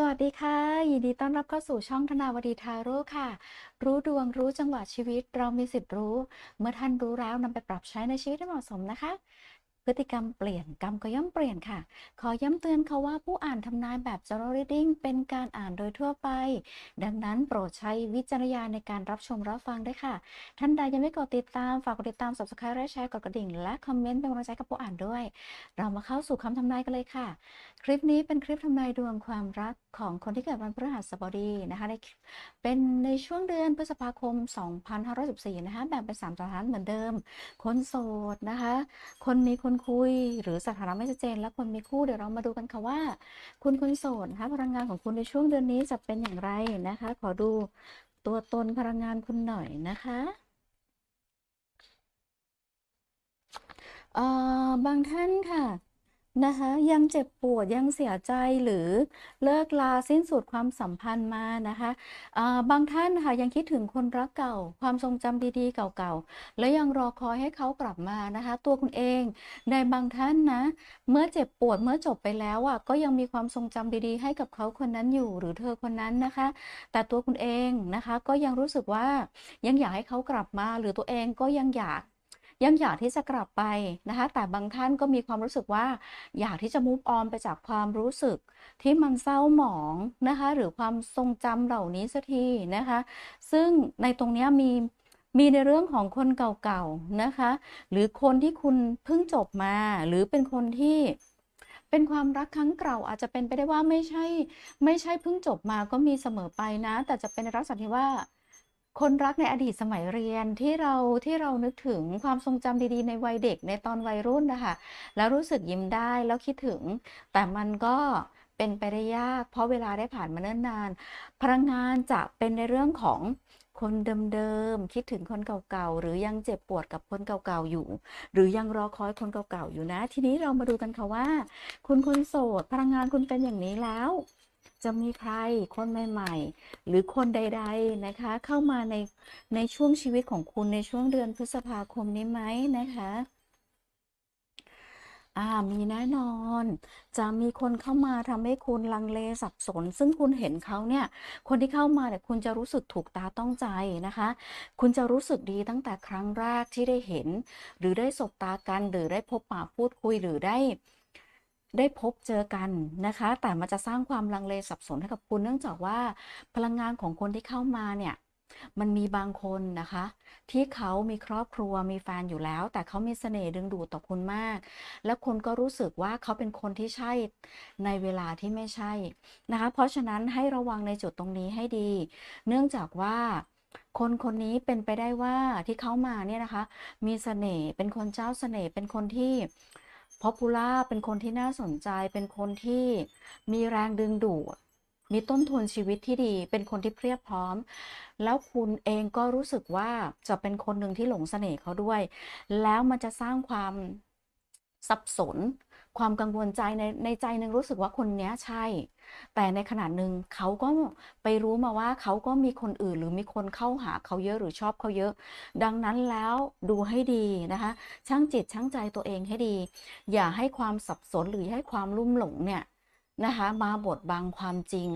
สวัสดีค่ะ ยินดีต้อนรับเข้าสู่ช่องธนาวดีทาโร่ค่ะ รู้ดวงรู้จังหวะชีวิตเรามีสิทธิ์รู้ เมื่อท่านรู้แล้วนำไปปรับใช้ในชีวิตให้เหมาะสมนะคะ พฤติกรรมเปลี่ยนกรรมก็ย่อมเปลี่ยนค่ะ ขอย้ำเตือนค่ะว่าผู้อ่านทำนายแบบ General Reading เป็นการอ่านโดยทั่วไป ดังนั้นโปรดใช้วิจารณญาณในการรับชมรับฟังด้วยค่ะ ท่านใดยังไม่กดติดตามฝากกดติดตาม Subscribe และแชร์กดกระดิ่ง และคอมเมนต์เป็นกำลังใจกับผู้อ่านด้วย เรามาเข้าสู่คำทำนายกันเลยค่ะ คลิปนี้เป็นคลิปทำนายดวงความรักของคนที่เกิดวันพฤหัสบดีนะคะในเป็นในช่วงเดือนพฤษภาคม 2514นะคะแบ่งเป็น 3 สถานเหมือนเดิม คนโสดนะคะ คนมีคนคุยหรือสถานะไม่ชัดเจน และคนมีคู่เดี๋ยวเรามาดูกันค่ะว่า คุณคนโสดนะคะพลังงานของคุณในช่วงเดือนนี้จะเป็นอย่างไรนะคะ ขอดูตัวตนพลังงานคุณหน่อยนะคะเอ่อบางท่านค่ะ นะคะ ยังเจ็บปวดยังเสียใจหรือเลิกลาสิ้นสุดความสัมพันธ์มานะคะอ่าบางท่านค่ะยังคิดถึงคนรักเก่า ความทรงจำดีๆ เก่าๆ และยังรอคอยให้เขากลับมานะคะ ตัวคุณเองในบางท่านนะเมื่อเจ็บปวดเมื่อจบไปแล้วอะก็ยังมีความทรงจำดีๆ ให้กับเขาคนนั้นอยู่หรือเธอคนนั้นนะคะ แต่ตัวคุณเองนะคะก็ยังรู้สึกว่ายังอยากให้เขากลับมา หรือตัวเองก็ยังอยาก ยังอยากที่จะกลับไปนะคะ แต่บางท่านก็มีความรู้สึกว่า อยากที่จะ move on ไปจากความรู้สึกที่มันเศร้าหมองนะคะ หรือความทรงจำเหล่านี้สักทีนะคะ ซึ่งในตรงนี้มีมีในเรื่องของคนเก่าๆนะคะ หรือคนที่คุณเพิ่งจบมา หรือเป็นคนที่เป็นความรักครั้งเก่าอาจจะเป็นไปได้ว่าไม่ใช่ ไม่ใช่เพิ่งจบมาก็มีเสมอไปนะ แต่จะเป็นในลักษณะที่ว่า คนรักในอดีตสมัยเรียนที่เราที่เรานึกถึงความทรงจำดีๆ ในวัยเด็กในตอนวัยรุ่นนะคะแล้วรู้สึกยิ้มได้แล้วคิดถึง แต่มันก็เป็นไปได้ยาก เพราะเวลาได้ผ่านมาเนิ่นนาน พลังงานจะเป็นในเรื่องของคนเดิมๆ คิดถึงคนเก่าๆ หรือยังเจ็บปวดกับคนเก่าๆ อยู่ หรือยังรอคอยคนเก่าๆ อยู่นะ ทีนี้เรามาดูกันค่ะว่า คุณคนโสด พลังงานคุณเป็นอย่างนี้แล้ว จะมีใครคนใหม่ ๆ หรือคนใด ๆนะคะ เข้ามาในในช่วงชีวิตของคุณในช่วงเดือนพฤษภาคมนี้ไหมนะคะอ่ามีแน่นอน จะมีคนเข้ามาทำให้คุณลังเลสับสน ซึ่งคุณเห็นเขาเนี่ย คนที่เข้ามาเนี่ยคุณจะรู้สึกถูกตาต้องใจนะคะ คุณจะรู้สึกดีตั้งแต่ครั้งแรกที่ได้เห็น หรือได้สบตากัน หรือได้พบปะพูดคุยหรือได้ ได้พบเจอกันนะคะ แต่มันจะสร้างความลังเลสับสนให้กับคุณ เนื่องจากว่าพลังงานของคนที่เข้ามาเนี่ยมันมีบางคนนะคะ ที่เขามีครอบครัวมีแฟนอยู่แล้ว แต่เขามีเสน่ห์ดึงดูดต่อคุณมาก และคุณก็รู้สึกว่าเขาเป็นคนที่ใช่ในเวลาที่ไม่ใช่นะคะ เพราะฉะนั้นให้ระวังในจุดตรงนี้ให้ดี เนื่องจากว่าคนคนนี้เป็นไปได้ว่าที่เขามาเนี่ยนะคะ มีเสน่ห์เป็นคนเจ้าเสน่ห์เป็นคนที่ พราะพูล่าเป็นคนที่น่าสนใจเป็นคนที่มีแรงดึงดูดมีต้นทุนชีวิตที่ดี เป็นคนที่เพียบพร้อม แล้วคุณเองก็รู้สึกว่าจะเป็นคนหนึ่งที่หลงเสน่ห์เขาด้วย แล้วมันจะสร้างความสับสน ความกังวลใจในในใจหนึ่งรู้สึกว่าคนเนี้ยใช่ แต่ในขณะหนึ่งเขาก็ไปรู้มาว่าเขาก็มีคนอื่นหรือมีคนเข้าหาเขาเยอะหรือชอบเขาเยอะ ดังนั้นแล้วดูให้ดีนะคะชั่งจิตชั่งใจตัวเองให้ดี อย่าให้ความสับสนหรือให้ความลุ่มหลงเนี่ยนะคะมาบดบังความจริง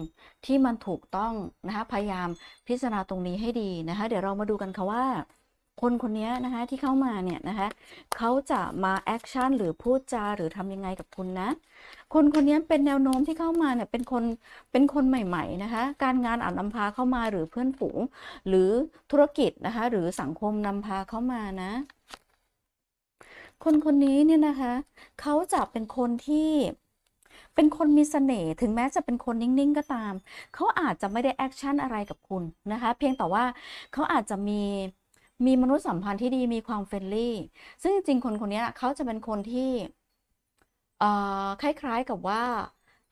ที่มันถูกต้องนะคะพยายามพิจารณาตรงนี้ให้ดีนะคะเดี๋ยวเรามาดูกันค่ะว่า คนคนนี้นะคะที่เข้ามาเนี่ยนะคะเขาจะมาแอคชั่นหรือพูดจาหรือทำยังไงกับคุณนะ คนคนนี้เป็นแนวโน้มที่เข้ามาเนี่ยเป็นคนเป็นคนใหม่ๆนะคะ การงานอาจนำพาเข้ามาหรือเพื่อนฝูง หรือธุรกิจนะคะหรือสังคมนำพาเข้ามานะ คนคนนี้เนี่ยนะคะเขาจะเป็นคนที่เป็นคนมีเสน่ห์ถึงแม้จะเป็นคนนิ่งๆก็ตาม เขาอาจจะไม่ได้แอคชั่นอะไรกับคุณนะคะ เพียงแต่ว่าเขาอาจจะมี มีมนุษยสัมพันธ์ที่ดีมีความเฟรนลี่ ซึ่งจริงคนคนนี้เขาจะเป็นคนที่คล้ายๆกับว่า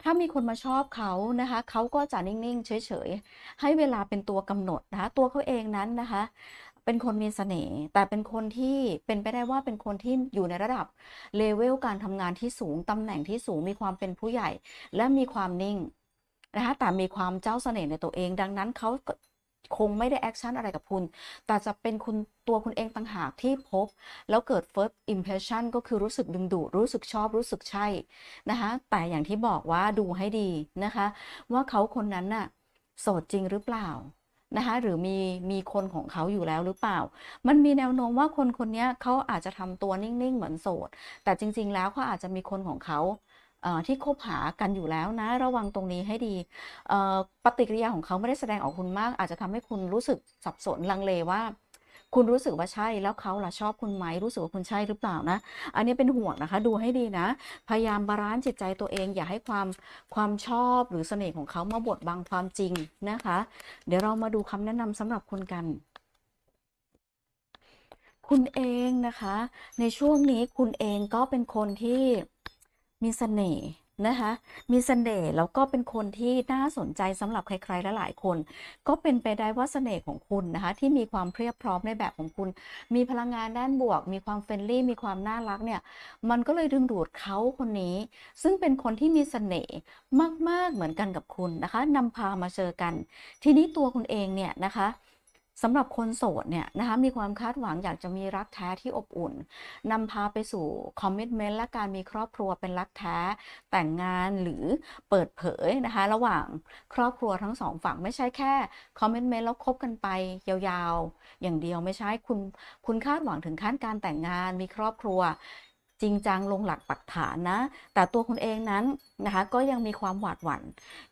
ถ้ามีคนมาชอบเขานะคะเขาก็จะนิ่งๆ เฉยๆ ให้เวลาเป็นตัวกำหนดนะคะตัวเขาเองนั้นนะคะเป็นคนมีเสน่ห์แต่เป็นคนที่เป็นไปได้ว่าเป็นคนที่อยู่ในระดับเลเวลการทำงานที่สูงตำแหน่งที่สูงมีความเป็นผู้ใหญ่ และมีความนิ่งนะคะแต่มีความเจ้าเสน่ห์ในตัวเอง ดังนั้นเขา คงไม่ได้แอคชั่นอะไรกับคุณ แต่จะเป็นคุณตัวคุณเองต่างหากที่พบ แล้วเกิด first impression ก็คือรู้สึกดึงดูดรู้สึกชอบรู้สึกใช่นะคะแต่อย่างที่บอกว่าดูให้ดีนะคะ ว่าเขาคนนั้นน่ะโสดจริงหรือเปล่านะคะหรือมีมีคนของเขาอยู่แล้วหรือเปล่า มันมีแนวโน้มว่าคนคนนี้เขาอาจจะทำตัวนิ่งๆ เหมือนโสด แต่จริง ๆ แล้วเขาอาจจะมีคนของเขา ที่คบหากันอยู่แล้วนะ ระวังตรงนี้ให้ดีปฏิกิริยาของเขาไม่ได้แสดงออกคุณมาก อาจจะทำให้คุณรู้สึกสับสนลังเลว่าคุณรู้สึกว่าใช่แล้วเขาล่ะชอบคุณไหมรู้สึกว่าคุณใช่หรือเปล่านะ อันนี้เป็นห่วงนะคะ ดูให้ดีนะ พยายามบาลานซ์จิตใจตัวเอง อย่าให้ความความชอบหรือเสน่ห์ของเขามาบดบังความจริงนะคะ เดี๋ยวเรามาดูคำแนะนำสำหรับคุณกัน คุณเองนะคะ ในช่วงนี้คุณเองก็เป็นคนที่ มีเสน่ห์นะคะ มีเสน่ห์แล้วก็เป็นคนที่น่าสนใจสำหรับใครๆและหลายคน ก็เป็นไปได้ว่าเสน่ห์ของคุณนะคะ ที่มีความเพียบพร้อมในแบบของคุณ มีพลังงานด้านบวก มีความเฟรนลี่ มีความน่ารักเนี่ย มันก็เลยดึงดูดเขาคนนี้ ซึ่งเป็นคนที่มีเสน่ห์มากๆเหมือนกันกับคุณนะคะนำพามาเจอกัน ทีนี้ตัวคุณเองเนี่ยนะคะ สำหรับคนโสดเนี่ยนะคะมีความคาดหวังอยากจะมีรักแท้ที่อบอุ่นนำพาไปสู่คอมมิชเมนต์และการมีครอบครัวเป็นรักแท้แต่งงานหรือเปิดเผยนะคะระหว่างครอบครัวทั้งสองฝั่งไม่ใช่แค่คอมมิชเมนต์แล้วคบกันไปยาวๆ อย่างเดียวไม่ใช่คุณคุณคาดหวังถึงขั้นการแต่งงานมีครอบครัวจริงจังลงหลักปักฐานนะ แต่ตัวคุณเองนั้นนะคะก็ยังมีความหวาดหวั่น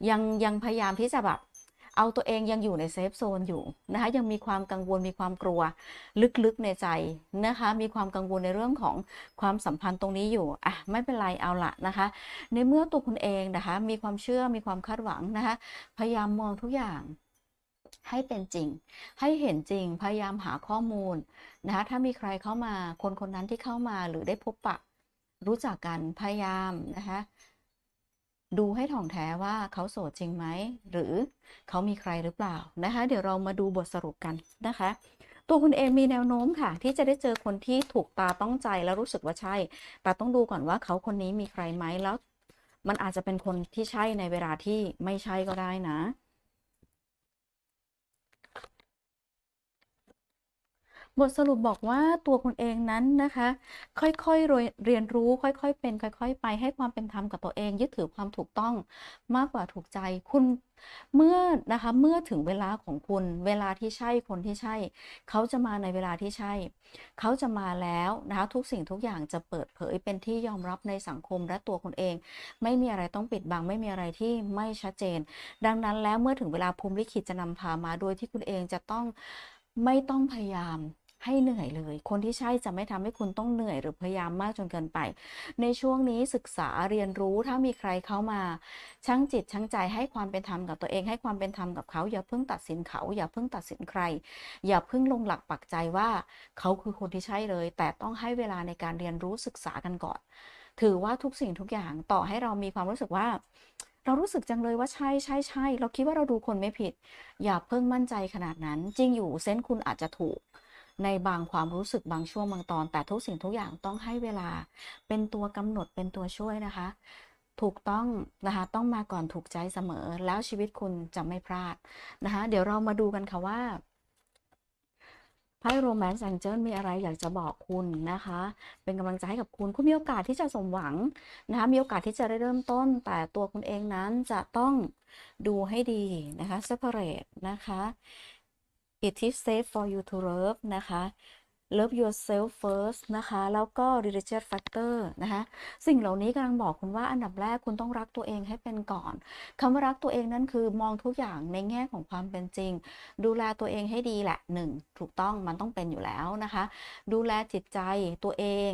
ยังยังพยายามที่จะแบบ เอาตัวเองยังอยู่ในเซฟโซนอยู่นะคะยังมีความกังวลมีความกลัวลึกๆในใจนะคะมีความกังวลในเรื่องของความสัมพันธ์ตรงนี้อยู่อะไม่เป็นไรเอาละนะคะ ในเมื่อตัวคุณเองนะคะมีความเชื่อมีความคาดหวังนะคะพยายามมองทุกอย่างให้เป็นจริง ให้เห็นจริง พยายามหาข้อมูลนะคะถ้ามีใครเข้ามา คนคนนั้นที่เข้ามาหรือได้พบปะรู้จักกัน พยายามนะคะ ดูให้ถ่องแท้ว่าเขาโสดจริงไหม หรือเขามีใครหรือเปล่านะคะ เดี๋ยวเรามาดูบทสรุปกันนะคะ ตัวคุณเองมีแนวโน้มค่ะ ที่จะได้เจอคนที่ถูกตาต้องใจแล้วรู้สึกว่าใช่ แต่ต้องดูก่อนว่าเขาคนนี้มีใครไหมแล้ว มันอาจจะเป็นคนที่ใช่ในเวลาที่ไม่ใช่ก็ได้นะ บทสรุปบอกว่าตัวคุณเองนั้นนะคะ ค่อยๆเรียนรู้ค่อยๆเป็น ค่อย ๆ ไปให้ความเป็นธรรมกับตัวเอง ยึดถือความถูกต้องมากกว่าถูกใจคุณเมื่อนะคะเมื่อถึงเวลาของคุณเวลาที่ใช่คนที่ใช่ เขาจะมาในเวลาที่ใช่ เขาจะมาแล้วนะคะทุกสิ่งทุกอย่างจะเปิดเผยเป็นที่ยอมรับในสังคมและตัวคุณเอง ไม่มีอะไรต้องปิดบัง ไม่มีอะไรที่ไม่ชัดเจน ดังนั้นแล้วเมื่อถึงเวลาภูมิลิขิตจะนำพามาโดยที่คุณเองจะต้องไม่ต้องพยายาม ให้เหนื่อยเลย คนที่ใช่จะไม่ทำให้คุณต้องเหนื่อยหรือพยายามมากจนเกินไป ในช่วงนี้ศึกษาเรียนรู้ถ้ามีใครเข้ามาชั่งจิตชั่งใจให้ความเป็นธรรมกับตัวเองให้ความเป็นธรรมกับเขาอย่าเพิ่งตัดสินเขา อย่าเพิ่งตัดสินใคร อย่าเพิ่งลงหลักปักใจว่าเขาคือคนที่ใช่เลย แต่ต้องให้เวลาในการเรียนรู้ศึกษากันก่อน ถือว่าทุกสิ่งทุกอย่างต่อให้เรามีความรู้สึกว่าเรารู้สึกจังเลยว่าใช่ใช่ใช่เราคิดว่าเราดูคนไม่ผิด อย่าเพิ่งมั่นใจขนาดนั้น จริงอยู่เซนส์คุณอาจจะถูก ในบางความรู้สึกบางช่วงบางตอน แต่ทุกสิ่งทุกอย่างต้องให้เวลา เป็นตัวกำหนดเป็นตัวช่วยนะคะ ถูกต้องนะคะต้องมาก่อนถูกใจเสมอ แล้วชีวิตคุณจะไม่พลาดนะคะเดี๋ยวเรามาดูกันค่ะว่าไพ่โรแมนต์แองเจิลมีอะไรอยากจะบอกคุณนะคะ เป็นกำลังใจให้กับคุณ คุณมีโอกาสที่จะสมหวังนะคะ มีโอกาสที่จะได้เริ่มต้น แต่ตัวคุณเองนั้นจะต้องดูให้ดีนะคะ separate นะคะ it is safe for you to love นะคะ love yourself first นะคะ แล้วก็ religious factor นะคะ สิ่งเหล่านี้กำลังบอกคุณว่าอันดับแรกคุณต้องรักตัวเองให้เป็นก่อนคำว่ารักตัวเองนั่นคือมองทุกอย่างในแง่ของความเป็นจริง ดูแลตัวเองให้ดีแหละหนึ่งถูกต้องมันต้องเป็นอยู่แล้วนะคะ ดูแลจิตใจตัวเอง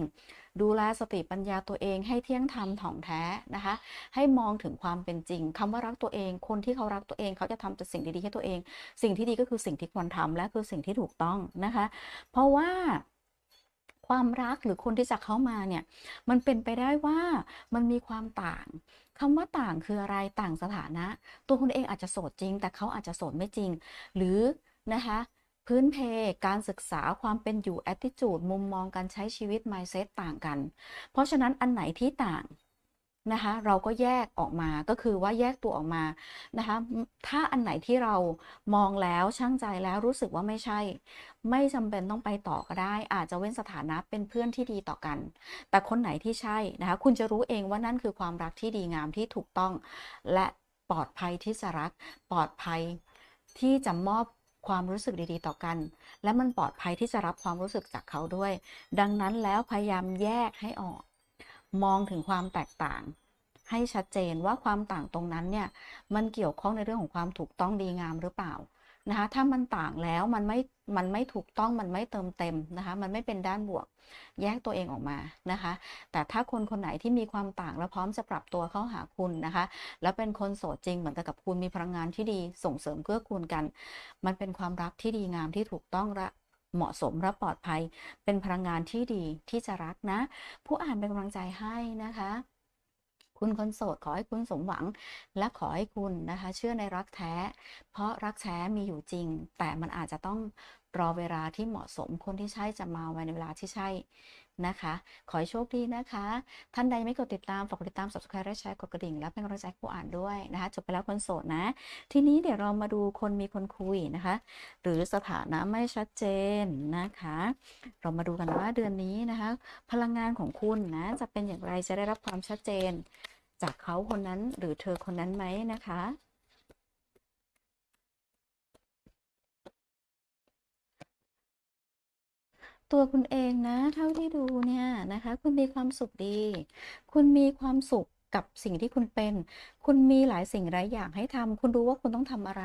ดูแลสติปัญญาตัวเองให้เที่ยงธรรมถ่องแท้นะคะ ให้มองถึงความเป็นจริงคำว่ารักตัวเอง คนที่เขารักตัวเองเขาจะทำแต่สิ่งดีๆให้ตัวเอง สิ่งที่ดีก็คือสิ่งที่ควรทำและคือสิ่งที่ถูกต้องนะคะ เพราะว่าความรักหรือคนที่จะเข้ามาเนี่ย มันเป็นไปได้ว่ามันมีความต่างคำว่าต่างคืออะไรต่างสถานะ ตัวคุณเองอาจจะโสดจริง แต่เขาอาจจะโสดไม่จริง หรือนะคะ พื้นเพ การศึกษาความเป็นอยู่ attitude มุมมองการใช้ชีวิต mindset ต่างกัน เพราะฉะนั้นอันไหนที่ต่างนะคะเราก็แยกออกมาก็คือว่าแยกตัวออกมานะคะถ้าอันไหนที่เรามองแล้วชั่งใจแล้วรู้สึกว่าไม่ใช่ ไม่จำเป็นต้องไปต่อก็ได้ อาจจะเว้นสถานะเป็นเพื่อนที่ดีต่อกัน แต่คนไหนที่ใช่นะคะคุณจะรู้เองว่านั่นคือความรักที่ดีงามที่ถูกต้อง และปลอดภัยที่จะรักปลอดภัยที่จะมอบ ความรู้สึกดีๆ ต่อกัน และมันปลอดภัยที่จะรับความรู้สึกจากเขาด้วย ดังนั้นแล้วพยายามแยกให้ออก มองถึงความแตกต่าง ให้ชัดเจนว่าความต่างตรงนั้นเนี่ยมันเกี่ยวข้องในเรื่องของความถูกต้องดีงามหรือเปล่า นะคะถ้ามันต่างแล้วมันไม่มันไม่ถูกต้องมันไม่เติมเต็มนะคะมันไม่เป็นด้านบวก แยกตัวเองออกมานะคะ แต่ถ้าคนคนไหนที่มีความต่างและพร้อมจะปรับตัวเข้าหาคุณนะคะ แล้วเป็นคนโสดจริงเหมือนกับคุณมีพลังงานที่ดีส่งเสริมเกื้อกูลกัน มันเป็นความรักที่ดีงามที่ถูกต้องและเหมาะสมและปลอดภัย เป็นพลังงานที่ดีที่จะรักนะ ผู้อ่านเป็นกำลังใจให้นะคะ คุณคนโสดขอให้คุณสมหวัง และขอให้คุณนะคะ เชื่อในรักแท้ เพราะรักแท้มีอยู่จริง แต่มันอาจจะต้อง รอเวลาที่เหมาะสมคนที่ใช่จะมาในเวลาที่ใช่นะคะ ขอให้โชคดีนะคะ ท่านใดไม่กดติดตามฝากกดติดตาม subscribe และแชร์กดกระดิ่ง และเป็นกำลังใจผู้อ่านด้วยนะคะจบไปแล้วคนโสดนะ ทีนี้เดี๋ยวเรามาดูคนมีคนคุยนะคะ หรือสถานะไม่ชัดเจนนะคะ เรามาดูกันว่าเดือนนี้นะคะ พลังงานของคุณนะจะเป็นอย่างไรจะได้รับความชัดเจน จากเขาคนนั้นหรือเธอคนนั้นไหมนะคะ ตัวคุณเองนะ เท่าที่ดูเนี่ยนะคะ คุณมีความสุขดี คุณมีความสุขกับสิ่งที่คุณเป็น คุณมีหลายสิ่งหลายอย่างให้ทำคุณรู้ว่าคุณต้องทำอะไร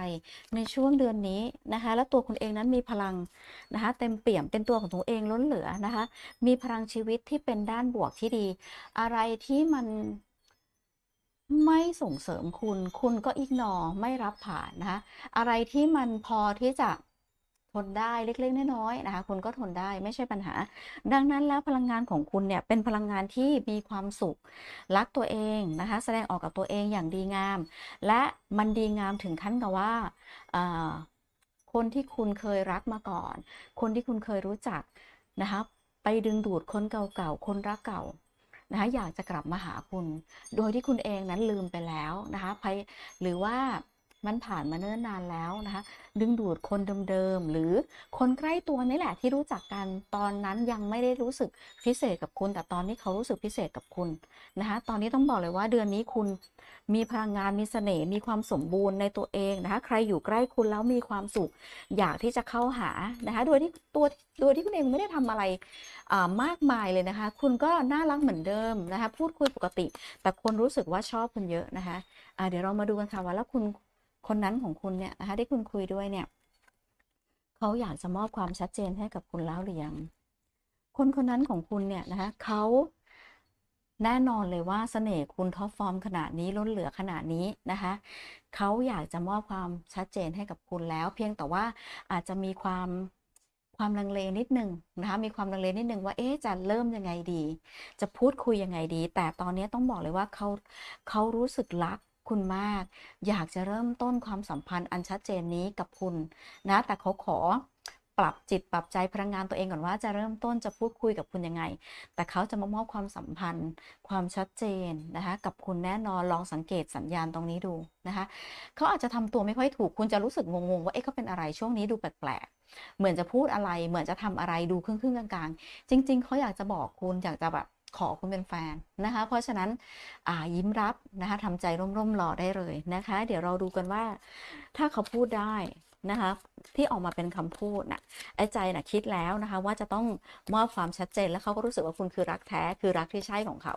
ในช่วงเดือนนี้นะคะ แล้วตัวคุณเองนั้นมีพลังนะคะ เต็มเปี่ยมเป็นตัวของตัวเองล้นเหลือนะคะ มีพลังชีวิตที่เป็นด้านบวกที่ดี อะไรที่มันไม่ส่งเสริมคุณ คุณก็อิกนอไม่รับผ่านนะคะ อะไรที่มันพอที่จะ ทนได้เล็กๆน้อยๆนะคะคุณก็ทนได้ไม่ใช่ปัญหา ดังนั้นแล้วพลังงานของคุณเนี่ยเป็นพลังงานที่มีความสุข รักตัวเองนะคะ แสดงออกกับตัวเองอย่างดีงาม และมันดีงามถึงขั้นกับว่าคนที่คุณเคยรักมาก่อน คนที่คุณเคยรู้จักนะคะไปดึงดูดคนเก่าๆคนรักเก่านะคะอยากจะกลับมาหาคุณ โดยที่คุณเองนั้นลืมไปแล้วนะคะหรือว่า มันผ่านมาเนิ่นนานแล้วนะคะ ดึงดูดคนเดิมๆ หรือคนใกล้ตัวนี่แหละที่รู้จักกันตอนนั้นยังไม่ได้รู้สึกพิเศษกับคุณ แต่ตอนนี้เขารู้สึกพิเศษกับคุณนะคะ ตอนนี้ต้องบอกเลยว่าเดือนนี้คุณมีพลังงานมีเสน่ห์มีความสมบูรณ์ในตัวเองนะคะ ใครอยู่ใกล้คุณแล้วมีความสุข อยากที่จะเข้าหานะคะ โดยที่ตัวโดยที่คุณเองไม่ได้ทำอะไรอ่ามากมายเลยนะคะ คุณก็น่ารักเหมือนเดิมนะคะ พูดคุยปกติ แต่คนรู้สึกว่าชอบคุณเยอะนะคะอ่าเดี๋ยวเรามาดูกันค่ะว่าแล้วคุณ คนนั้นของคุณเนี่ยนะคะที่คุณคุยด้วยเนี่ยเขาอยากจะมอบความชัดเจนให้กับคุณแล้วหรือยัง คนคนนั้นของคุณเนี่ยนะคะเขาแน่นอนเลยว่าเสน่ห์คุณท็อปฟอร์มขนาดนี้ล้นเหลือขนาดนี้นะคะเขาอยากจะมอบความชัดเจนให้กับคุณแล้ว เพียงแต่ว่าอาจจะมีความความลังเลนิดนึงนะคะมีความลังเลนิดนึงว่าเอ๊ะจะเริ่มยังไงดี จะพูดคุยยังไงดี แต่ตอนนี้ต้องบอกเลยว่าเขาเขารู้สึกรัก คุณมาก อยากจะเริ่มต้นความสัมพันธ์อันชัดเจนนี้กับคุณนะ แต่เขาขอปรับจิตปรับใจพลังงานตัวเองก่อนว่าจะเริ่มต้นจะพูดคุยกับคุณยังไง แต่เขาจะมามอบความสัมพันธ์ ความชัดเจนนะคะกับคุณแน่นอนลองสังเกตสัญญาณตรงนี้ดูนะคะเขาอาจจะทำตัวไม่ค่อยถูกคุณจะรู้สึกงงๆว่าเอ๊ะเขาเป็นอะไรช่วงนี้ดูแปลกๆเหมือนจะพูดอะไรเหมือนจะทำอะไรดูครึ่งๆกลางๆ จริง ๆเขาอยากจะบอกคุณอยากจะแบบ ขอคุณเป็นแฟนนะคะ เพราะฉะนั้นยิ้มรับนะคะทำใจร่มๆรอได้เลยนะคะ เดี๋ยวเราดูกันว่า ถ้าเขาพูดได้นะคะที่ออกมาเป็นคำพูดน่ะไอ้ใจน่ะคิดแล้วนะคะว่าจะต้องมอบความชัดเจนแล้วเขาก็รู้สึกว่าคุณคือรักแท้คือรักที่ใช่ของเขา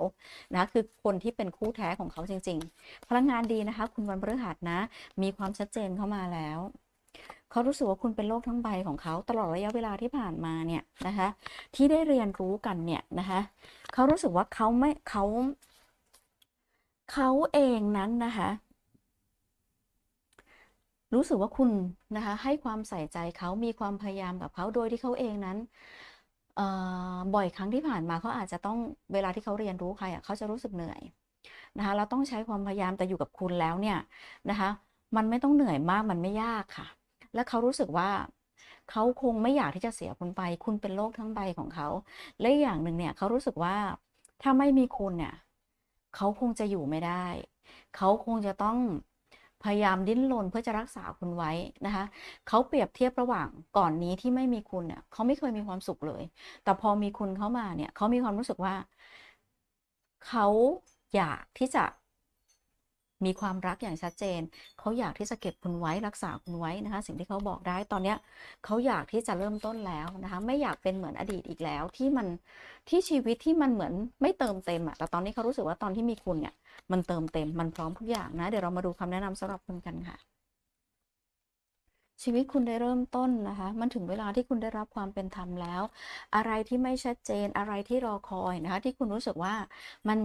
นะคือคนที่เป็นคู่แท้ของเขาจริง ๆ พลังงานดีนะคะ คุณวันพฤหัสนะ มีความชัดเจนเข้ามาแล้วเขารู้สึกว่าคุณเป็นโลกทั้งใบของเขาตลอดระยะเวลาที่ผ่านมาเนี่ยนะคะ ที่ได้เรียนรู้กันเนี่ยนะคะ เขารู้สึกว่าเขาไม่เขาเขาเองนั้นนะคะ รู้สึกว่าคุณนะคะ ให้ความใส่ใจเขามีความพยายามกับเขาโดยที่เขาเองนั้นบ่อยครั้งที่ผ่านมาเขาอาจจะต้องเวลาที่เขาเรียนรู้ใครอะเขาจะรู้สึกเหนื่อยนะคะเราต้องใช้ความพยายามแต่อยู่กับคุณแล้วเนี่ยนะคะ มันไม่ต้องเหนื่อยมากมันไม่ยากค่ะ และเขารู้สึกว่า เขาคงไม่อยากที่จะเสียคุณไป คุณเป็นโลกทั้งใบของเขา และอย่างหนึ่งเนี่ยเขารู้สึกว่าถ้าไม่มีคุณเนี่ยเขาคงจะอยู่ไม่ได้ เขาคงจะต้องพยายามดิ้นรนเพื่อจะรักษาคุณไว้นะคะเขาเปรียบเทียบระหว่างก่อนนี้ที่ไม่มีคุณเนี่ยเขาไม่เคยมีความสุขเลย แต่พอมีคุณเข้ามาเนี่ยเขามีความรู้สึกว่า เขาอยากที่จะ มีความรักอย่างชัดเจน เขาอยากที่จะเก็บคุณไว้รักษาคุณไว้นะคะ สิ่งที่เขาบอกได้ตอนเนี้ยเขาอยากที่จะเริ่มต้นแล้วนะคะ ไม่อยากเป็นเหมือนอดีตอีกแล้วที่มันที่ชีวิตที่มันเหมือนไม่เติมเต็มอะแต่ตอนนี้เขารู้สึกว่าตอนที่มีคุณเนี่ยมันเติมเต็มมันพร้อมทุกอย่างนะ เดี๋ยวเรามาดูคำแนะนำสำหรับคุณกันค่ะ ชีวิตคุณได้เริ่มต้นนะคะ มันถึงเวลาที่คุณได้รับความเป็นธรรมแล้ว อะไรที่ไม่ชัดเจนอะไรที่รอคอยนะคะ ที่คุณรู้สึกว่ามัน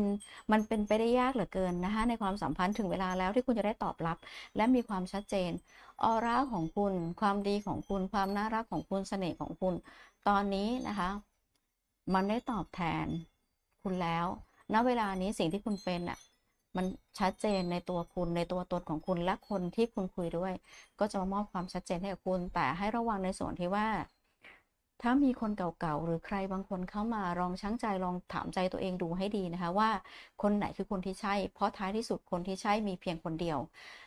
มันเป็นไปได้ยากเหลือเกินนะคะ ในความสัมพันธ์ถึงเวลาแล้วที่คุณจะได้ตอบรับ และมีความชัดเจนออร่าของคุณ ความดีของคุณ ความน่ารักของคุณเสน่ห์ของคุณ ตอนนี้นะคะ มันได้ตอบแทนคุณแล้วณเวลานี้สิ่งที่คุณเป็นอะ มันชัดเจนในตัวคุณในตัวตนของคุณและคนที่คุณคุยด้วย ก็จะมามอบความชัดเจนให้กับคุณ แต่ให้ระวังในส่วนที่ว่า ถ้ามีคนเก่าๆหรือใครบางคนเข้ามาลองชั่งใจลองถามใจตัวเองดูให้ดีนะคะว่า คนไหนคือคนที่ใช่ เพราะท้ายที่สุดคนที่ใช่มีเพียงคนเดียว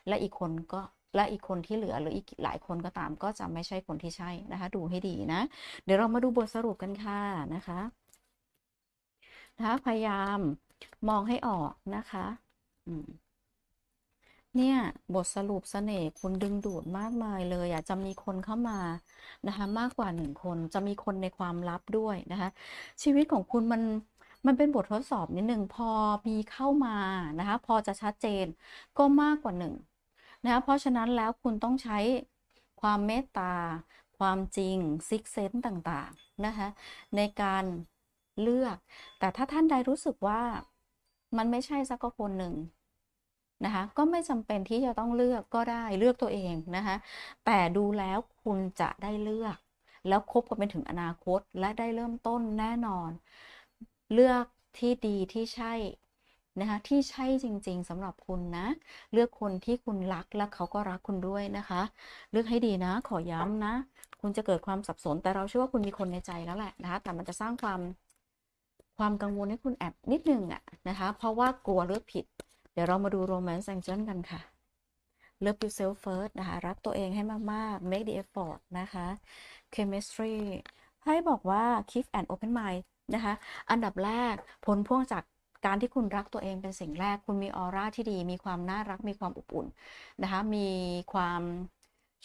และอีกคนก็และอีกคนที่เหลือหรืออีกหลายคนก็ตามก็จะไม่ใช่คนที่ใช่นะคะ ดูให้ดีนะ เดี๋ยวเรามาดูบทสรุปกันค่ะนะคะนะคะพยายามมองให้ออกนะคะ เนี่ย บทสรุปเสน่ห์คุณดึงดูดมากมายเลยอะจะมีคนเข้ามานะคะมากกว่าหนึ่งคนจะมีคนในความลับด้วยนะคะ ชีวิตของคุณมันมันเป็นบททดสอบนิดหนึ่งพอมีเข้ามานะคะ พอจะชัดเจนก็มากกว่าหนึ่งนะคะเพราะฉะนั้นแล้วคุณต้องใช้ความเมตตา ความจริงซิกเซนต์ต่างๆนะคะในการเลือก แต่ถ้าท่านใดรู้สึกว่า มันไม่ใช่สักคนหนึ่งนะคะก็ไม่จำเป็นที่จะต้องเลือกก็ได้เลือกตัวเองนะคะแต่ดูแล้วคุณจะได้เลือก แล้วคบกันไปถึงอนาคตและได้เริ่มต้นแน่นอน เลือกที่ดีที่ใช่นะคะที่ใช่จริงๆสำหรับคุณนะ เลือกคนที่คุณรักและเขาก็รักคุณด้วยนะคะ เลือกให้ดีนะ ขอย้ำนะ คุณจะเกิดความสับสนแต่เราเชื่อว่าคุณมีคนในใจแล้วแหละนะคะแต่มันจะสร้างความ ความกังวลให้คุณแอบนิดนึงอะนะคะ เพราะว่ากลัวเลือกผิด เดี๋ยวเรามาดู romance angel กันค่ะ love yourself first นะคะ รักตัวเองให้มาก ๆ make the effort นะคะ chemistry ให้บอกว่า keep and open mind นะคะ อันดับแรกผลพวงจากการที่คุณรักตัวเองเป็นสิ่งแรก คุณมีออร่าที่ดี มีความน่ารัก มีความอบอุ่นนะคะ มีความ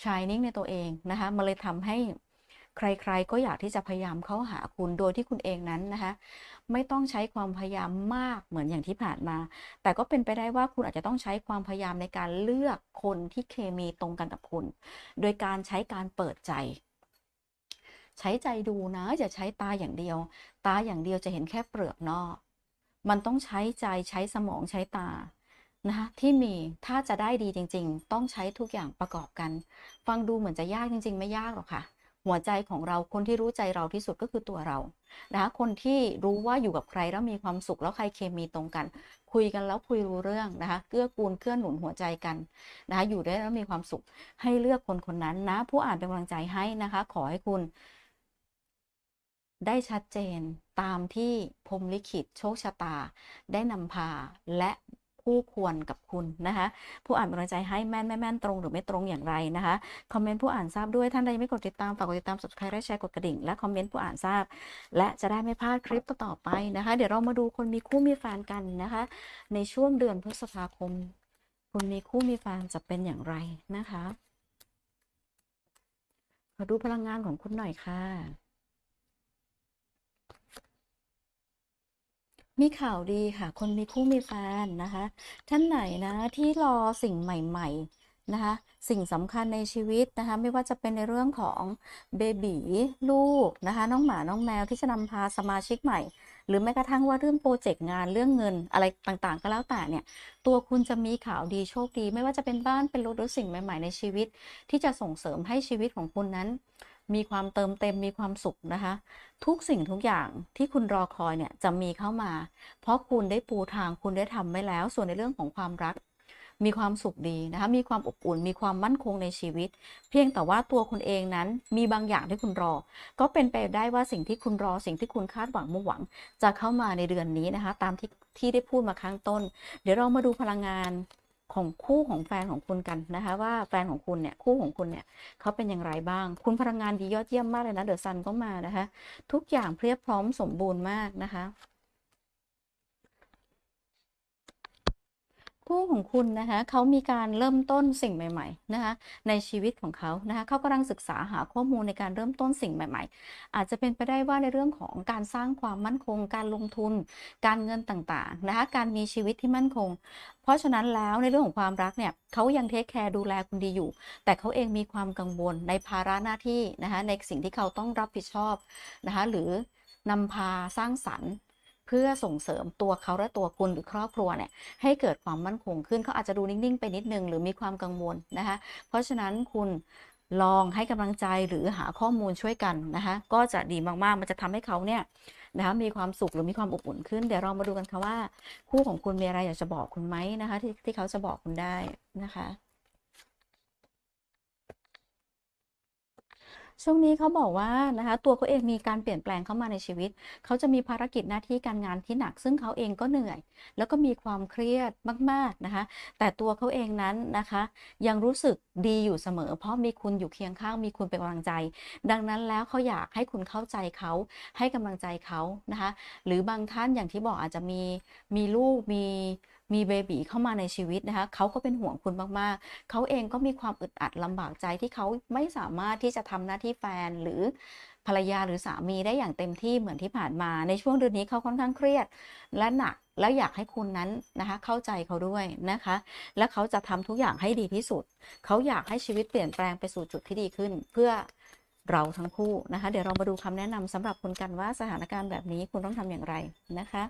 shining ในตัวเองนะคะ มันเลยทำให้ ใครๆ ก็อยากที่จะพยายามเข้าหาคุณโดยที่คุณเองนั้นนะคะ ไม่ต้องใช้ความพยายามมากเหมือนอย่างที่ผ่านมา แต่ก็เป็นไปได้ว่าคุณอาจจะต้องใช้ความพยายามในการเลือกคนที่เคมีตรงกันกับคุณ โดยการใช้การเปิดใจ ใช้ใจดูนะ อย่าใช้ตาอย่างเดียว ตาอย่างเดียวจะเห็นแค่เปลือกนอก มันต้องใช้ใจใช้สมองใช้ตานะคะที่มีถ้าจะได้ดีจริง ๆ ต้องใช้ทุกอย่างประกอบกัน ฟังดูเหมือนจะยากจริง ๆ ไม่ยากหรอกค่ะ หัวใจของเราคนที่รู้ใจเราที่สุดก็คือตัวเรานะคะคนที่รู้ว่าอยู่กับใครแล้วมีความสุขแล้วใครเคมีตรงกัน คุยกันแล้วคุยรู้เรื่องนะคะเกื้อกูลเกื้อหนุนหัวใจกันนะคะอยู่ได้แล้วมีความสุขให้เลือกคนคนนั้นนะ ผู้อ่านเป็นกำลังใจให้นะคะ ขอให้คุณ ได้ชัดเจนตามที่พรมลิขิตโชคชะตา ได้นำพาและ คู่ควรกับคุณนะคะ ผู้อ่านเป็นกำลังใจให้แม่นไม่แม่นตรงหรือไม่ตรงอย่างไรนะคะ คอมเมนต์ผู้อ่านทราบด้วยท่านใดไม่กดติดตามฝากกดติดตาม subscribe และแชร์กดกระดิ่งและคอมเมนต์ผู้อ่านทราบ และจะได้ไม่พลาดคลิปต่อไปนะคะ เดี๋ยวเรามาดูคนมีคู่มีแฟนกันนะคะ ในช่วงเดือนพฤษภาคม คุณมีคู่มีแฟนจะเป็นอย่างไรนะคะขอดูพลังงานของคุณหน่อยค่ะ มีข่าวดีค่ะ คนมีคู่มีแฟนนะคะ ท่านไหนนะที่รอสิ่งใหม่ ๆนะคะ สิ่งสำคัญในชีวิตนะคะ ไม่ว่าจะเป็นในเรื่องของเบบีลูกนะคะ น้องหมาน้องแมวที่จะนำพาสมาชิกใหม่ หรือแม้กระทั่งว่าเรื่องโปรเจกต์งานเรื่องเงินอะไรต่างๆ ก็แล้วแต่เนี่ย ตัวคุณจะมีข่าวดีโชคดี ไม่ว่าจะเป็นบ้านเป็นรถหรือสิ่งใหม่ ๆ ในชีวิต ที่จะส่งเสริมให้ชีวิตของคุณนั้น มีความเติมเต็มมีความสุขนะคะ ทุกสิ่งทุกอย่างที่คุณรอคอยเนี่ยจะมีเข้ามา เพราะคุณได้ปูทางคุณได้ทำไว้แล้ว ส่วนในเรื่องของความรัก มีความสุขดีนะคะ มีความอบอุ่น มีความมั่นคงในชีวิต เพียงแต่ว่าตัวคุณเองนั้นมีบางอย่างที่คุณรอ ก็เป็นไปได้ว่าสิ่งที่คุณรอสิ่งที่คุณคาดหวังมุ่งหวัง จะเข้ามาในเดือนนี้นะคะ ตามที่ที่ได้พูดมาข้างต้น เดี๋ยวเรามาดูพลังงาน ของคู่ของแฟนของคุณกันนะคะ ว่าแฟนของคุณเนี่ยคู่ของคุณเนี่ยเขาเป็นอย่างไรบ้าง คุณพลังงานดียอดเยี่ยมมากเลยนะเดอะซันก็มานะคะ ทุกอย่างเพรียบพร้อมสมบูรณ์มากนะคะ คู่ของคุณนะคะเขามีการเริ่มต้นสิ่งใหม่ๆนะคะในชีวิตของเขานะคะเขากำลังศึกษาหาข้อมูลในการเริ่มต้นสิ่งใหม่ ๆ อาจจะเป็นไปได้ว่าในเรื่องของการสร้างความมั่นคง การลงทุน การเงินต่างๆนะคะการมีชีวิตที่มั่นคง เพราะฉะนั้นแล้วในเรื่องของความรักเนี่ยเขายังเทคแคร์ดูแลคุณดีอยู่ แต่เขาเองมีความกังวลในภาระหน้าที่นะคะในสิ่งที่เขาต้องรับผิดชอบนะคะหรือนำพาสร้างสรรค์ เพื่อส่งเสริมตัวเขาและตัวคุณหรือครอบครัวเนี่ยให้เกิดความมั่นคงขึ้นเขาอาจจะดูนิ่ง ๆ ไปนิดนึงหรือมีความกังวลนะคะเพราะฉะนั้นคุณลองให้กำลังใจหรือหาข้อมูลช่วยกันนะคะก็จะดีมากๆ มันจะทำให้เขาเนี่ยนะคะมีความสุขหรือมีความอบอุ่นขึ้น เดี๋ยวเรามาดูกันค่ะว่า คู่ของคุณมีอะไรอยากจะบอกคุณไหมนะคะที่ที่เขาจะบอกคุณได้นะคะ ช่วงนี้เขาบอกว่านะคะตัวเขาเองมีการเปลี่ยนแปลงเข้ามาในชีวิต เขาจะมีภารกิจหน้าที่การงานที่หนัก ซึ่งเขาเองก็เหนื่อย แล้วก็มีความเครียดมากๆนะคะ แต่ตัวเขาเองนั้นนะคะ ยังรู้สึกดีอยู่เสมอ เพราะมีคุณอยู่เคียงข้างมีคุณเป็นกำลังใจ ดังนั้นแล้วเขาอยากให้คุณเข้าใจเขาให้กำลังใจเขานะคะ หรือบางท่านอย่างที่บอกอาจจะมีมีลูกมี มีเบบีเข้ามาในชีวิตนะคะเขาก็เป็นห่วงคุณมากๆ เขาเองก็มีความอึดอัดลำบากใจที่เขาไม่สามารถที่จะทำหน้าที่แฟนหรือภรรยาหรือสามีได้อย่างเต็มที่เหมือนที่ผ่านมาในช่วงเดือนนี้เขาค่อนข้างเครียด และหนักแล้วอยากให้คุณนั้นนะคะเข้าใจเขาด้วยนะคะ และเขาจะทำทุกอย่างให้ดีที่สุด เขาอยากให้ชีวิตเปลี่ยนแปลงไปสู่จุดที่ดีขึ้น เพื่อเราทั้งคู่นะคะ เดี๋ยวเรามาดูคำแนะนำสำหรับคุณกันว่าสถานการณ์แบบนี้คุณต้องทำอย่างไรนะคะ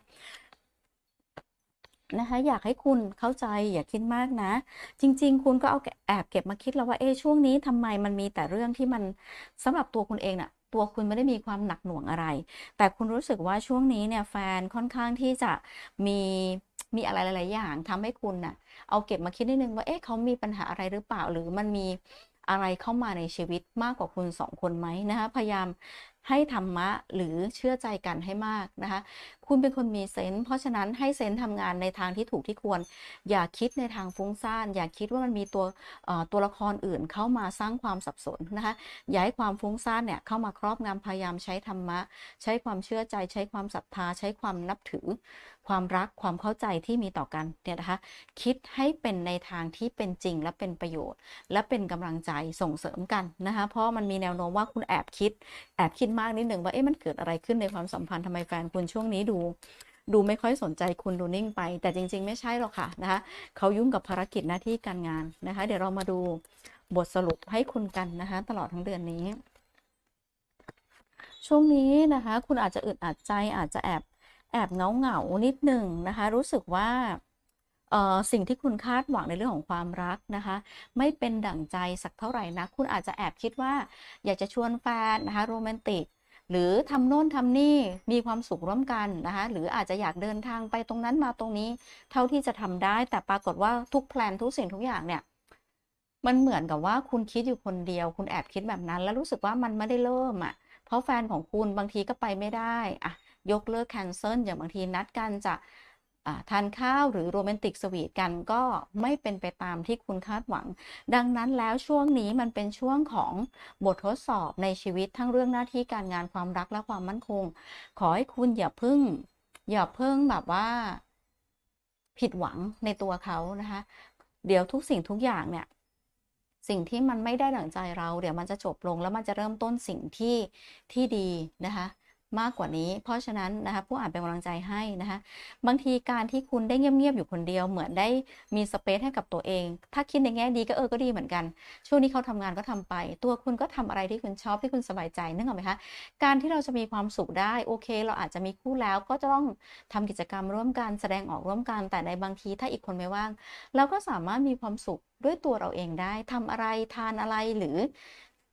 นะคะ อยากให้คุณเข้าใจอย่าคิดมากนะ จริง ๆ คุณก็เอาแอบเก็บมาคิดแล้วว่าเอ๊ะช่วงนี้ทำไมมันมีแต่เรื่องที่มันสำหรับตัวคุณเองน่ะตัวคุณไม่ได้มีความหนักหน่วงอะไร แต่คุณรู้สึกว่าช่วงนี้เนี่ยแฟนค่อนข้างที่จะมีมีอะไรหลาย ๆ อย่างทำให้คุณน่ะ เอาเก็บมาคิดนิดนึงว่าเอ๊ะเขามีปัญหาอะไรหรือเปล่า หรือมันมีอะไรเข้ามาในชีวิตมากกว่าคุณสองคนไหมนะคะพยายาม ให้ธรรมะหรือเชื่อใจกันให้มากนะคะ คุณเป็นคนมีเซนส์เพราะฉะนั้นให้เซนส์ทำงานในทางที่ถูกที่ควร อย่าคิดในทางฟุ้งซ่าน อย่าคิดว่ามันมีตัวตัวละครอื่นเข้ามาสร้างความสับสนนะคะอย่าให้ความฟุ้งซ่านเนี่ยเข้ามาครอบงำพยายามใช้ธรรมะ ใช้ความเชื่อใจใช้ความศรัทธาใช้ความนับถือ ความรักความเข้าใจที่มีต่อกันเนี่ยนะคะ คิดให้เป็นในทางที่เป็นจริงและเป็นประโยชน์ และเป็นกำลังใจส่งเสริมกันนะคะ เพราะมันมีแนวโน้มว่าคุณแอบคิด แอบคิดมากนิดหนึ่งว่าเอ๊ะมันเกิดอะไรขึ้นในความสัมพันธ์ทำไมแฟนคุณช่วงนี้ดูดูไม่ค่อยสนใจคุณดูนิ่งไป แต่จริง ๆ ไม่ใช่หรอกค่ะนะคะเขายุ่งกับภารกิจหน้าที่การงานนะคะ เดี๋ยวเรามาดูบทสรุปให้คุณกันนะคะ ตลอดทั้งเดือนนี้ ช่วงนี้นะคะ คุณอาจจะอึดอัดใจอาจจะแอบ แอบเงาเงานิดหนึ่งนะคะ รู้สึกว่าสิ่งที่คุณคาดหวังในเรื่องของความรักนะคะ ไม่เป็นดั่งใจสักเท่าไหร่นะคุณอาจจะแอบคิดว่า อยากจะชวนแฟนนะคะโรแมนติกหรือทำโน่นทำนี่มีความสุขร่วมกันนะคะหรืออาจจะอยากเดินทางไปตรงนั้นมาตรงนี้ เท่าที่จะทำได้ แต่ปรากฏว่าทุกแพลนทุกสิ่งทุกอย่างเนี่ยมันเหมือนกับว่าคุณคิดอยู่คนเดียว คุณแอบคิดแบบนั้น แล้วรู้สึกว่ามันไม่ได้เริ่มอะเพราะแฟนของคุณบางทีก็ไปไม่ได้อะ ยกเลิกแคนเซิลอย่างบางทีนัดกันจะทานข้าวหรือโรแมนติกสวีทกันก็ไม่เป็นไปตามที่คุณคาดหวัง ดังนั้นแล้วช่วงนี้มันเป็นช่วงของบททดสอบในชีวิตทั้งเรื่องหน้าที่การงานความรักและความมั่นคง ขอให้คุณอย่าพิ่ง อย่าพิ่งแบบว่า ผิดหวังในตัวเขานะคะ เดี๋ยวทุกสิ่งทุกอย่างเนี่ย สิ่งที่มันไม่ได้ดั่งใจเรา เดี๋ยวมันจะจบลงแล้วมันจะเริ่มต้นสิ่งที่ที่ดีนะคะ มากกว่านี้ เพราะฉะนั้นนะคะผู้อ่านเป็นกำลังใจให้นะคะบางทีการที่คุณได้เงียบๆอยู่คนเดียวเหมือนได้มีสเปซให้กับตัวเอง ถ้าคิดในแง่ดีก็เออก็ดีเหมือนกัน ช่วงนี้เขาทำงานก็ทำไป ตัวคุณก็ทำอะไรที่คุณชอบที่คุณสบายใจนึกออกไหมคะการที่เราจะมีความสุขได้โอเค เราอาจจะมีคู่แล้วก็จะต้องทำกิจกรรมร่วมกันแสดงออกร่วมกัน แต่ในบางทีถ้าอีกคนไม่ว่าง เราก็สามารถมีความสุขด้วยตัวเราเองได้ทำอะไรทานอะไรหรือ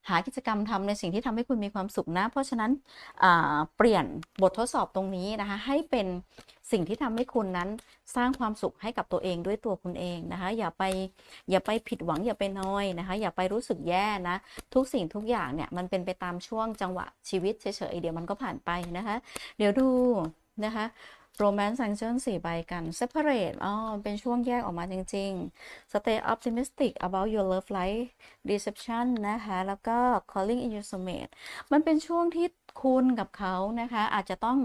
หากิจกรรมทำในสิ่งที่ทำให้คุณมีความสุขนะ เพราะฉะนั้นเปลี่ยนบททดสอบตรงนี้นะคะ ให้เป็นสิ่งที่ทำให้คุณนั้นสร้างความสุขให้กับตัวเองด้วยตัวคุณเองนะคะ อย่าไปอย่าไปผิดหวังอย่าไปน้อยนะคะ อย่าไปรู้สึกแย่นะ ทุกสิ่งทุกอย่างเนี่ยมันเป็นไปตามช่วงจังหวะชีวิตเฉยๆเดี๋ยวมันก็ผ่านไปนะคะ เดี๋ยวดูนะคะ Romance Angel สี่ใบกัน Separate อ๋อเป็นช่วงแยกออกมาจริง ๆ Stay optimistic about your love life Deception นะคะ แล้วก็ Calling in your soulmate มันเป็นช่วงที่คุณกับเขานะคะ อาจจะต้อง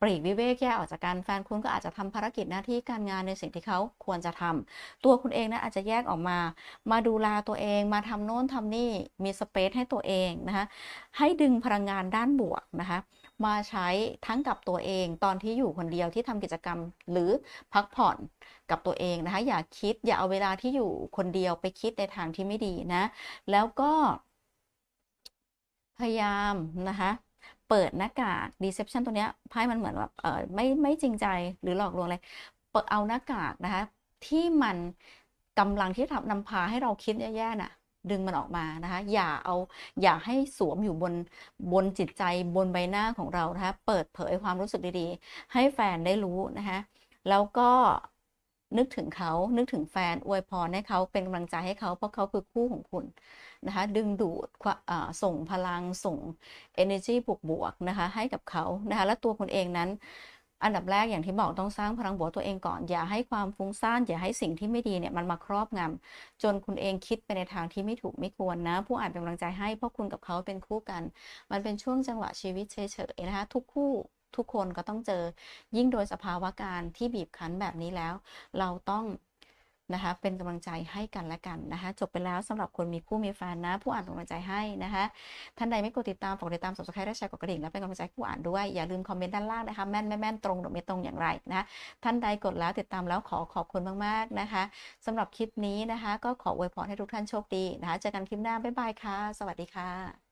ปลีกวิเวกแยกออกจากกันแฟนคุณก็อาจจะทำภารกิจหน้าที่การงานในสิ่งที่เขาควรจะทำตัวคุณเองนะอาจจะแยกออกมา มาดูแลตัวเองมาทำโน่นทำนี่มีสเปซให้ตัวเองนะคะให้ดึงพลังงานด้านบวกนะคะ มาใช้ทั้งกับตัวเองตอนที่อยู่คนเดียวที่ทำกิจกรรมหรือพักผ่อนกับตัวเองนะคะ อย่าคิดอย่าเอาเวลาที่อยู่คนเดียวไปคิดในทางที่ไม่ดีนะ แล้วก็พยายามนะคะเปิดหน้ากาก deception ตัวเนี้ยไพ่มันเหมือนแบบเออไม่ไม่จริงใจหรือหลอกลวงอะไรเปิดเอาหน้ากากนะคะที่มันกำลังที่ทำนำพาให้เราคิดแย่ๆน่ะ ดึงมันออกมานะคะอย่าเอาอย่าให้สวมอยู่บนบนจิตใจบนใบหน้าของเรานะคะเปิดเผยความรู้สึกดีๆ ให้แฟนได้รู้นะคะแล้วก็นึกถึงเขานึกถึงแฟน อวยพรให้เขาเป็นกำลังใจให้เขาเพราะเขาคือคู่ของคุณนะคะดึงดูดส่งพลังส่ง energy บวกๆนะคะให้กับเขานะคะและตัวคุณเองนั้น อันดับแรกอย่างที่บอกต้องสร้างพลังบวกตัวเองก่อน อย่าให้ความฟุ้งซ่านอย่าให้สิ่งที่ไม่ดีเนี่ยมันมาครอบงำจนคุณเองคิดไปในทางที่ไม่ถูกไม่ควรนะ ผู้อ่านเป็นกำลังใจให้เพราะคุณกับเขาเป็นคู่กัน มันเป็นช่วงจังหวะชีวิตเฉยๆนะคะทุกคู่ทุกคนก็ต้องเจอยิ่งโดยสภาวะการที่บีบคั้นแบบนี้แล้ว เราต้อง นะคะเป็นกำลังใจให้กันและกันนะคะจบไปแล้วสำหรับคนมีคู่มีแฟนนะ ผู้อ่านเป็นกำลังใจให้นะคะท่านใดไม่กดติดตามฝากติดตาม subscribe และแชร์กดกระดิ่งและเป็นกำลังใจผู้อ่านด้วยอย่าลืมคอมเมนต์ด้านล่างนะคะแม่นไม่แม่นตรงหรือไม่ตรงอย่างไรนะะท่านใดกดแล้วติดตามแล้วขอขอบคุณมากๆนะคะสำหรับคลิปนี้นะคะ ก็ขออวยพรให้ทุกท่านโชคดีนะคะเจอกันคลิปหน้าบ๊ายบายค่ะ สวัสดีค่ะ